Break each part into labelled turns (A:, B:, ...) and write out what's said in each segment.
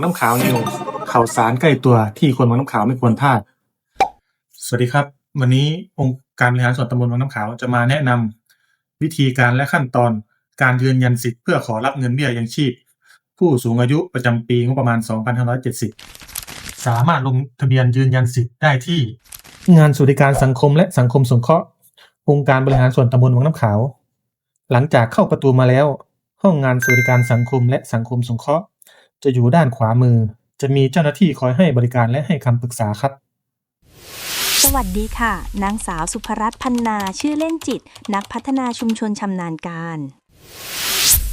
A: งน้ำขาวนิวข่าวสารใกล้ตัวที่คนวังน้ำขาวไม่ควรพลาด สวัสดีครับ วันนี้องค์การบริหารส่วนตำบลวังน้ำขาวจะมาแนะนำวิธีการและขั้นตอนการยืนยันสิทธิ์เพื่อขอรับเงินเบี้ยยังชีพ ผู้สูงอายุประจำปีงบประมาณ 2570 สามารถลงทะเบียนยืนยันสิทธิ์ได้ที่ งานสวัสดิการสังคมและสังคมสงเคราะห์องค์การบริหารส่วนตำบลวังน้ำขาว หลังจากเข้าประตูมาแล้ว ห้องงานสวัสดิการสังคมและสังคมสงเคราะห์ จะอยู่ด้านขวามือ จะมีเจ้าหน้าที่คอยให้บริการและให้คำปรึกษาครับ
B: สวัสดีค่ะ นางสาวสุภรัตน์พันนาชื่อเล่นจิต นักพัฒนาชุมชนชำนาญการ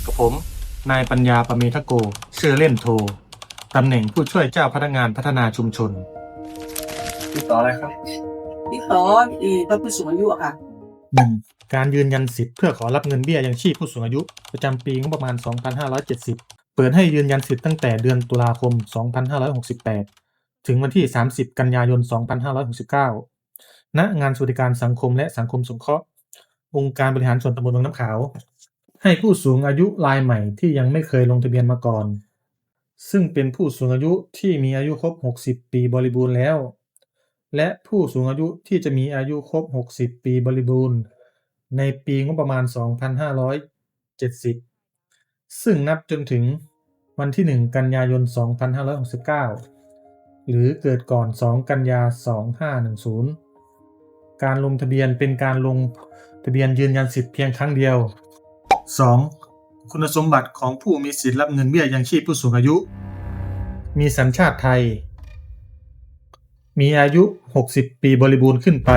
A: กับผม นายปัญญาประเมทโก ชื่อเล่นโท ตำแหน่งผู้ช่วยเจ้าพนักงานพัฒนาชุมชน ติดต่ออะไรครับ
C: ที่ต่ออีพระผู้สูงอายุอะค่ะ
A: หนึ่งการยืนยันสิทธิ์เพื่อขอรับเงินเบี้ยยังชีพผู้สูงอายุ ประจำปีงบประมาณ 2570 เปิดให้ยืนยันสิทธิ์ตั้งแต่เดือนตุลาคม 2568 ถึงวันที่ 30 กันยายน 2569 ณ งานสวัสดิการสังคมและสังคมสงเคราะห์ องค์การบริหารส่วนตำบลวังน้ำขาว ให้ผู้สูงอายุรายใหม่ที่ยังไม่เคยลงทะเบียนมาก่อน ซึ่งเป็นผู้สูงอายุที่มีอายุครบ 60 ปีบริบูรณ์แล้ว และผู้สูงอายุที่จะมีอายุครบ 60 ปีบริบูรณ์ ในปีงบประมาณ 2570 ซึ่งนับจนถึงวันที่ 1 กันยายน 2569 หรือเกิดก่อน 2 กันยา 2510 การลงทะเบียนเป็นการลงทะเบียนยืนยันสิทธิ์เพียงครั้งเดียว 2. คุณสมบัติของผู้มีสิทธิ์รับเงินเบี้ยยังชีพผู้สูงอายุ มีสัญชาติไทย มีอายุ 60 ปีบริบูรณ์ขึ้นไป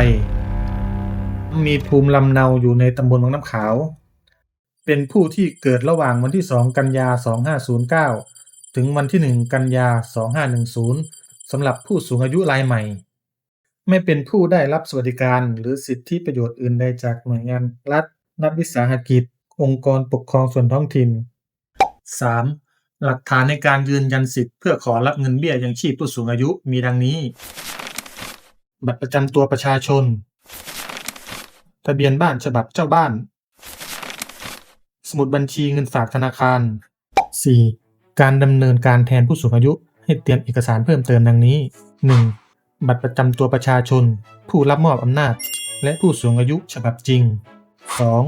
A: มีภูมิลำเนาอยู่ในตำบลวังน้ำขาว เป็นผู้ที่เกิดระหว่างวันที่ 2 กันยา 2509 ถึงวันที่ 1 กันยา 2510 สำหรับผู้สูงอายุรายใหม่ ไม่เป็นผู้ได้รับสวัสดิการหรือสิทธิประโยชน์อื่นใดจากหน่วยงานรัฐรัฐวิสาหกิจ องค์กรปกครองส่วนท้องถิ่น 3. หลักฐานในการยืนยันสิทธิ์เพื่อขอรับเงินเบี้ยยังชีพผู้สูงอายุมีดังนี้ บัตรประจำตัวประชาชน ทะเบียนบ้านฉบับเจ้าบ้าน สมุดบัญชีเงินฝากธนาคาร 4. การดำเนินการแทนผู้สูงอายุให้เตรียมเอกสารเพิ่มเติมดังนี้ 1. บัตรประจำตัวประชาชน ผู้รับมอบอำนาจ และผู้สูงอายุฉบับจริง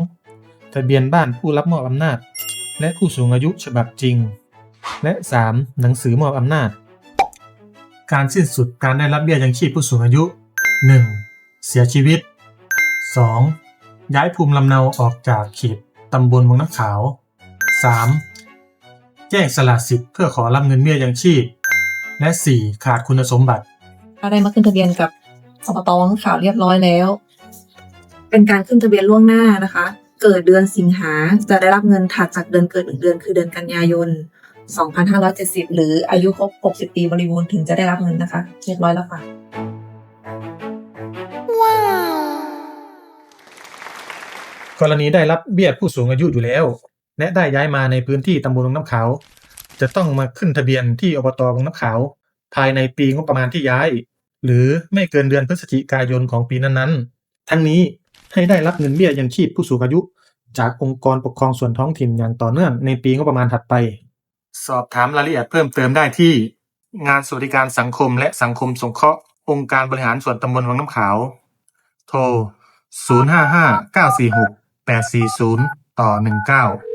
A: 2. ทะเบียนบ้านผู้รับมอบอำนาจ และผู้สูงอายุฉบับจริง และ 3. หนังสือมอบอำนาจ การสิ้นสุดการได้รับเบี้ยยังชีพผู้สูงอายุ 1. เสียชีวิต 2. ย้ายภูมิลำเนาออกจากเขต ตำบลวังน้ำขาว 3. แจ้งสละสิทธิ์เพื่อขอรับเงินเบี้ยยังชีพ และ 4. ขาดคุณสมบัติ
D: ก็ได้มาขึ้นทะเบียนกับอบตวังข่าวเรียบร้อยแล้ว เป็นการขึ้นทะเบียนล่วงหน้านะคะ เกิดเดือนสิงหาจะได้รับเงินถัดจากเดือนเกิดหนึ่งเดือนคือเดือนกันยายน 2570 หรืออายุครบ 60 ปีบริบูรณ์ถึงจะได้รับเงินนะคะเรียบร้อยแล้วค่ะ
A: กรณีได้รับเบี้ยผู้สูงอายุอยู่แล้ว และได้ย้ายมาในพื้นที่ตำบลวังน้ำขาว จะต้องมาขึ้นทะเบียนที่อบตวังน้ำขาว ภายในปีงบประมาณที่ย้าย หรือไม่เกินเดือนพฤศจิกายนของปีนั้นๆ ทั้งนี้ให้ได้รับเงินเบี้ยยังชีพผู้สูงอายุ จากองค์กรปกครองส่วนท้องถิ่นอย่างต่อเนื่องในปีงบประมาณถัดไป สอบถามรายละเอียดเพิ่มเติมได้ที่ งานสวัสดิการสังคมและสังคมสงเคราะห์องค์การบริหารส่วนตำบลวังน้ำขาว โทร 055 946 840ต่อ19